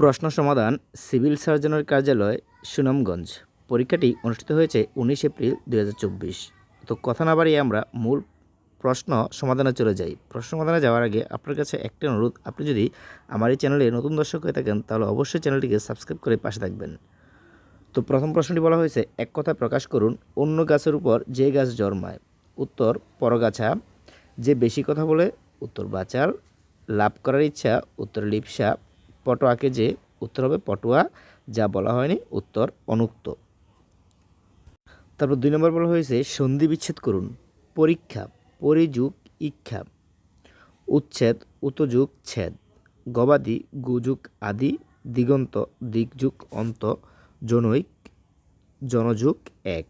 প্রশ্ন সমাধান সিভিল সার্জনের কার্যালয়, সুনামগঞ্জ। পরীক্ষাটি অনুষ্ঠিত হয়েছে উনিশ এপ্রিল দু হাজার চব্বিশ। তো কথা না বাড়িয়ে আমরা মূল প্রশ্ন সমাধানে চলে যাই। প্রশ্ন সমাধানে যাওয়ার আগে আপনার কাছে একটা অনুরোধ, আপনি যদি আমার এই চ্যানেলে নতুন দর্শক হয়ে থাকেন, তাহলে অবশ্যই চ্যানেলটিকে সাবস্ক্রাইব করে পাশে থাকবেন। তো প্রথম প্রশ্নটি বলা হয়েছে, এক কথায় প্রকাশ করুন, অন্য গাছের উপর যে গাছ জন্মায়। উত্তর, পরগাছা। যে বেশি কথা বলে, উত্তর বাচাল লাভ করার ইচ্ছা, উত্তর লিপসা। পটোয়াকে যে উত্তর হবে পটুয়া, যা বলা হয়নি উত্তর অনুক্ত। তারপর দুই নম্বর বলা হয়েছে, সন্ধি বিচ্ছেদ করুন, পরীক্ষা, পরিযুগ, ইচ্ছা, উচ্ছেদ, উতযুগ, ছেদ, গবাদি, গুযুগ আদি, দিগন্ত দিকযুগ অন্ত, জনৈক, জনযুগ এক।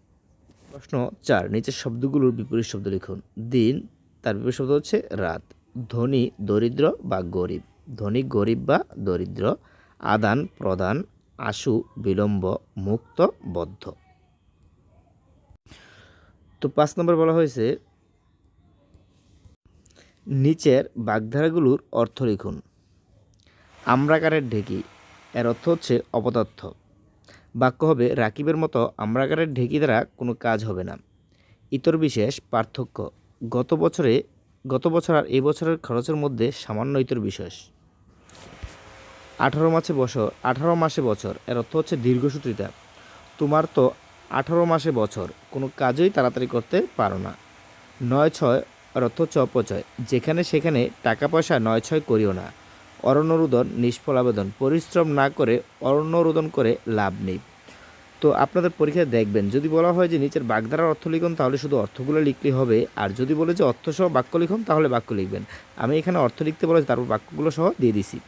প্রশ্ন চার, নিচের শব্দগুলোর বিপরীত শব্দ লিখুন। দিন, তার বিপরীত শব্দ হচ্ছে রাত। ধনী, দরিদ্র বা গরিব। ধনী, গরিব বা দরিদ্র, আদান প্রদান, আশু, বিলম্ব, মুক্ত, বদ্ধ। তো পাঁচ নম্বর বলা হয়েছে, নিচের বাগধারাগুলোর অর্থ লিখুন। আমরাকারের ঢেকি, এর অর্থ হচ্ছে অপদার্থ। বাক্য হবে, রাকিবের মতো আমরাকারের ঢেকি দ্বারা কোনো কাজ হবে না। ইতর বিশেষ পার্থক্য, গত বছরে, গত বছর আর এই বছরের খরচের মধ্যে সামান্য ইতর বিশেষ। আঠারো মাসে বছর, আঠারো মাসে বছর, এর অর্থ হচ্ছে দীর্ঘসূত্রিতা। তোমার তো আঠারো মাসে বছর, কোনো কাজই তাড়াতাড়ি করতে পারো না। নয় ছয়, এর অর্থ হচ্ছে অপচয়। যেখানে সেখানে টাকা পয়সা নয় ছয় করিও না। অরণ্যরোদন, নিষ্ফল আবেদন, পরিশ্রম না করে অরণ্যরোদন করে লাভ নেই। তো আপনাদের পরীক্ষায় দেখবেন, যদি বলা হয় যে নিচের বাগধারার অর্থ লিখুন, তাহলে শুধু অর্থগুলো লিখলেই হবে, আর যদি বলে যে অর্থসহ বাক্য লিখুন, তাহলে বাক্য লিখবেন। আমি এখানে অর্থ লিখতে বলেছি, তারপর বাক্যগুলো সহ দিয়ে দিছি।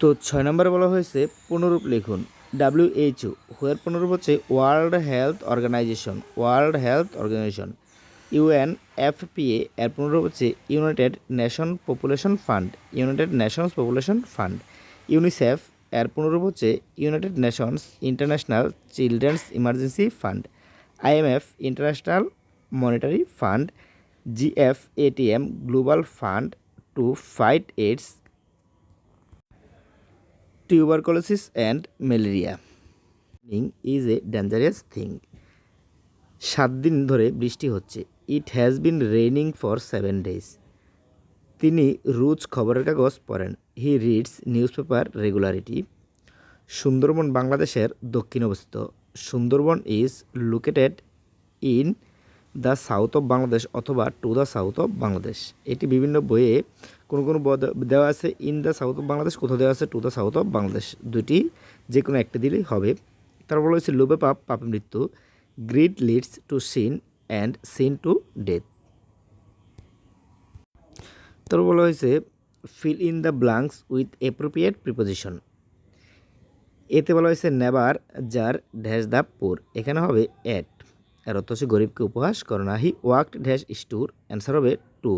তো ছয় নম্বরে বলা হয়েছে পুনরূপ লিখুন। ডাব্লিউএইচও হুয়ের পুনরূপ হচ্ছে World Health Organization World Health Organization UN FPA এর পুনরূপ হচ্ছে United Nation Population Fund United Nations Population Fund UNICEF এর পুনরূপ হচ্ছে United Nations International Children's Emergency Fund IMF International Monetary Fund GFATM Global Fund to Fight AIDS tuberculosis and malaria. Is a dangerous thing সাত দিন ধরে বৃষ্টি হচ্ছে। It has been raining for seven days তিনি রোজ খবরের কাগজ পড়েন। He reads news paper regularity Sundarban বাংলাদেশের দক্ষিণ অবস্থিত। Sundarban is located in the south of Bangladesh অথবা to the south of Bangladesh. এটি বিভিন্ন বইয়ে কোনো কোনো দেওয়া আছে। In the south of Bangladesh, কোথাও দেওয়া আছে to the south of Bangladesh. দুটি যে কোনো একটা দিলেই হবে। তারপর হয়েছে লোভে পাপ, পাপে মৃত্যু। Greed leads to sin and sin to death. তারপর বলা হয়েছে, fill in the blanks with appropriate preposition. এতে বলা হয়েছে নেবার যার ড্যাশ দ্য পোর। এখানে হবে অ্যাট। এর অর্থ হচ্ছে গরিবকে উপহাস করো না। হি ওয়ার্কড ড্যাশ স্টুর অ্যান্সার হবে টু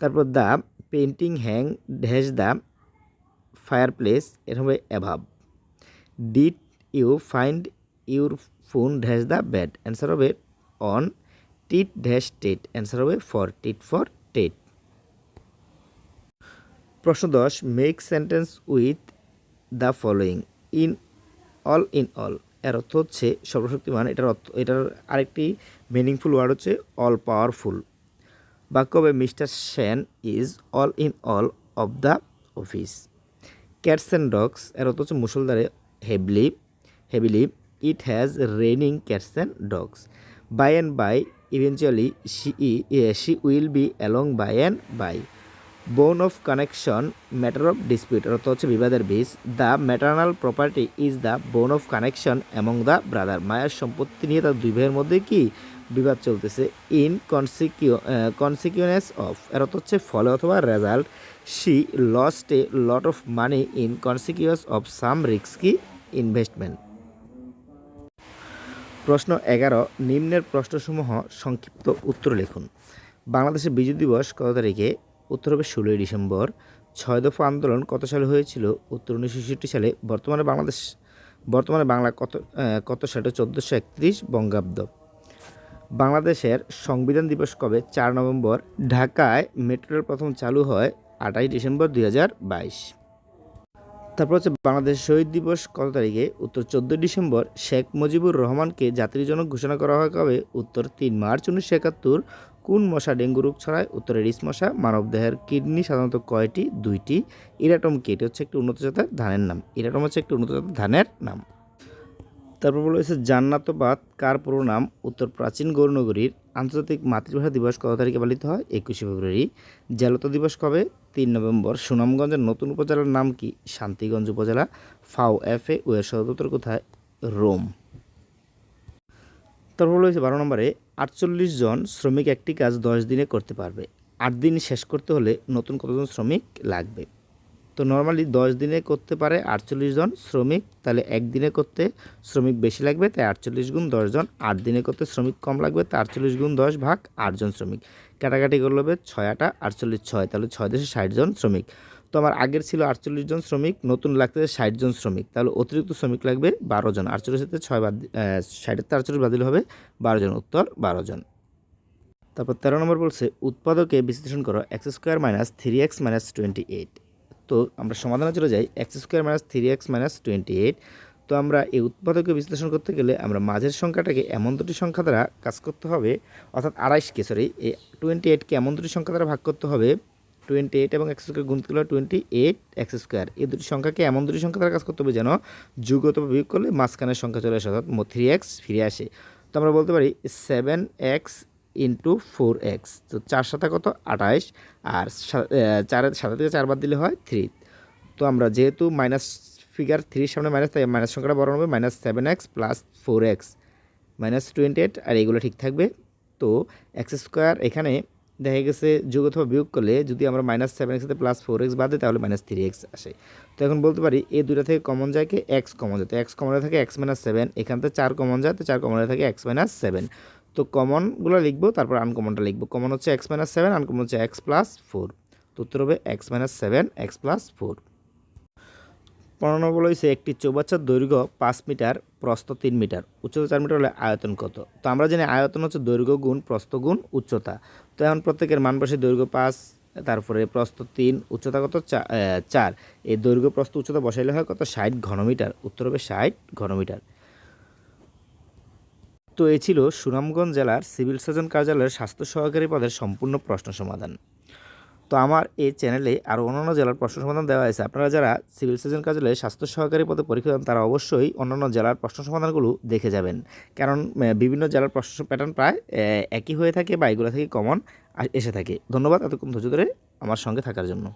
তারপর the painting hang dash the fireplace এর হবে above did you find your phone dash the bed answer হবে on tit dash tat answer হবে ফর টিট ফর টেট প্রশ্ন দশ make sentence with the following in all in all এর অর্থ হচ্ছে সর্বশক্তিমান। এটার অর্থ, এটার আরেকটি মিনিংফুল ওয়ার্ড হচ্ছে অল পাওয়ারফুল বাক্য হবে mister Sen is all in all of the office. Cats and dogs, এর অর্থ হচ্ছে মুসলধারে heavily heavily it has raining cats and dogs by and by eventually she she will be along by and by bone of connection matter of dispute অর্থ হচ্ছে বিবাদের বীজ। The maternal property is the bone of connection among the brother মায়ের সম্পত্তি নিয়ে তার দুই ভাইয়ের মধ্যে কি বিবাদ চলতেছে? ইন কনসিকিউ কনসিকিউনেস অফ এর অর্থ হচ্ছে ফলে অথবা result she lost a lot of money in consequence of some risky investment প্রশ্ন এগারো, নিম্নের প্রশ্নসমূহ সংক্ষিপ্ত উত্তর লিখুন। বাংলাদেশের বিজয় দিবস কত তারিখে? উত্তর হবে ষোলোই ডিসেম্বর। ছয় দফা আন্দোলন কত সালে হয়েছিল? উত্তর উনিশশো ছেষট্টি সালে। বর্তমানে বাংলাদেশ, বর্তমানে বাংলা কত কত সালে? চোদ্দোশো একত্রিশ বঙ্গাব্দ। বাংলাদেশের সংবিধান দিবস কবে? চার নভেম্বর। ঢাকায় মেট্রো রেল প্রথম চালু হয় আঠাশ ডিসেম্বর দুই হাজার বাইশ। তারপর হচ্ছে বাংলাদেশ শহীদ দিবস কত তারিখে? উত্তর চোদ্দোই ডিসেম্বর। শেখ মুজিবুর রহমানকে জাতির জনক ঘোষণা করা হয় কবে? উত্তর তিন মার্চ উনিশশো একাত্তর। কোন মশা ডেঙ্গু রোগ ছড়ায়? উত্তরে রিস মশা, মানবদেহের কিডনি, সাধারণত কয়টি? দুইটি। ইরাটম কি? এটি হচ্ছে একটি উন্নত জাতের ধানের নাম। ইরাটম হচ্ছে একটি উন্নত জাতের ধানের নাম। তারপর বলা হয়েছে জান্নাতবাদ। কার পুরো নাম? উত্তর প্রাচীন গৌরনগরীর আন্তর্জাতিক মাতৃভাষা দিবস কত তারিখে পালিত হয়? একুশে ফেব্রুয়ারি। জালতা দিবস কবে? তিন নভেম্বর। সুনামগঞ্জের নতুন উপজেলার নাম কি? শান্তিগঞ্জ উপজেলা। ফাও এফ এ ও এর সদর কোথায়? রোম। তারপর রয়েছে বারো নম্বরে আটচল্লিশ জন শ্রমিক একটি কাজ দশ দিনে করতে পারবে। আট দিন শেষ করতে হলে নতুন কতজন শ্রমিক লাগবে? তো নর্মালি দশ দিনে করতে পারে আটচল্লিশ জন শ্রমিক, তাহলে একদিনে করতে শ্রমিক বেশি লাগবে, তাই আটচল্লিশ গুণ দশ জন। আট দিনে করতে শ্রমিক কম লাগবে, তাই আটচল্লিশ গুণ দশ ভাগ আটজন শ্রমিক। কাটাকাটি করলে হবে ছয় আটা, আটচল্লিশ ছয়, তাহলে ছয় দেশে ষাট জন শ্রমিক। তো আমার আগের ছিল আটচল্লিশ জন শ্রমিক, নতুন লাগতে ষাট জন শ্রমিক। তাহলে অতিরিক্ত শ্রমিক লাগবে বারো জন। আটচল্লিশের ছয় বাদ ষাটের তো আটচল্লিশ বাদিল হবে বারো জন। উত্তর, বারো জন। তারপর তেরো নম্বর বলছে, উৎপাদকে বিশ্লেষণ করো, X square minus three X minus twenty eight. তো আমরা সমাধানে চলে যাই, X square minus three X minus twenty eight. তো আমরা এই উৎপাদকে বিশ্লেষণ করতে গেলে আমরা মাঝের সংখ্যাটাকে এমন দুটি সংখ্যা দ্বারা কাজ করতে হবে, অর্থাৎ আড়াইশকে সরি এই টোয়েন্টি এইটকে এমন দুটি সংখ্যা দ্বারা ভাগ করতে হবে টোয়েন্টি এইট এবং এক্স স্কোয়ার গুণ করলে টোয়েন্টি এইট, এক্স স্কোয়ার। এই দুটি সংখ্যাকে এমন দুটি সংখ্যা দ্বারা কাজ করতে হবে যেন যুগত বিয়োগ করলে মাঝখানের সংখ্যা চলে আসে, অর্থাৎ থ্রি এক্স ফিরে আসে। তো আমরা বলতে পারি seven X into four X তো চার সাথে কত? আঠাইশ আর চারের সাথে থেকে চারবার দিলে হয় থ্রি তো আমরা যেহেতু মাইনাস ফিগার থ্রির সামনে মাইনাস তাই মাইনাস সংখ্যাটা বড় হবে minus seven X plus four X minus twenty eight আর এগুলো ঠিক থাকবে। তো এক্স স্কোয়ার এখানে দেখা গেছে যোগ অথবা বিয়োগ করলে যদি আমরা মাইনাস সেভেন এক্স সাথে প্লাস ফোর এক্স বাদ তাহলে মাইনাস থ্রি এক্স আসে। তো এখন বলতে পারি, এই দুটা থেকে কমন যায় কি? এক্স কমন যায়। তো এক্স কমন থাকে এক্স মাইনাস সেভেন এখান থেকে চার কমন যায়, তো চার কমন থাকে এক্স মাইনাস সেভেন তো কমনগুলো লিখব, তারপর আনকমনটা লিখব। কমন হচ্ছে এক্স মাইনাস সেভেন আনকমন হচ্ছে এক্স প্লাস ফোর তো উত্তর হবে x minus seven x plus four পনেরো বলা হয়েছে একটি চৌবাচ্চার দৈর্ঘ্য পাঁচ মিটার প্রস্থ তিন মিটার। উচ্চতা চার মিটার হলে আয়তন কত? তো আমরা জানি আয়তন হচ্ছে দৈর্ঘ্য গুণ, প্রস্থ গুণ, উচ্চতা। তো এখন প্রত্যেকের মান বসে দৈর্ঘ্য পাঁচ, তারপরে প্রস্থ তিন, উচ্চতা কত? চার। এই দৈর্ঘ্য, প্রস্থ, উচ্চতা বসাইলে হয় কত? ষাট ঘনমিটার। উত্তর হবে ষাট ঘনমিটার। তো এই ছিল সুনামগঞ্জ জেলার সিভিল সার্জন কার্যালয়ের স্বাস্থ্য সহকারী পদের সম্পূর্ণ প্রশ্ন সমাধান। তো আমার এই চ্যানেলে আরও অন্যান্য জেলার প্রশ্ন সমাধান দেওয়া হয়েছে। আপনারা যারা সিভিল সার্জন কার্যালয়ে স্বাস্থ্য সহকারী পদে পরীক্ষা দেন, তারা অবশ্যই অন্যান্য জেলার প্রশ্ন সমাধানগুলো দেখে যাবেন। কারণ বিভিন্ন জেলার প্রশ্ন প্যাটার্ন প্রায় একই হয়ে থাকে বা এগুলো থেকে কমন এসে থাকে। ধন্যবাদ এতক্ষণ ধৈর্য ধরে আমার সঙ্গে থাকার জন্য।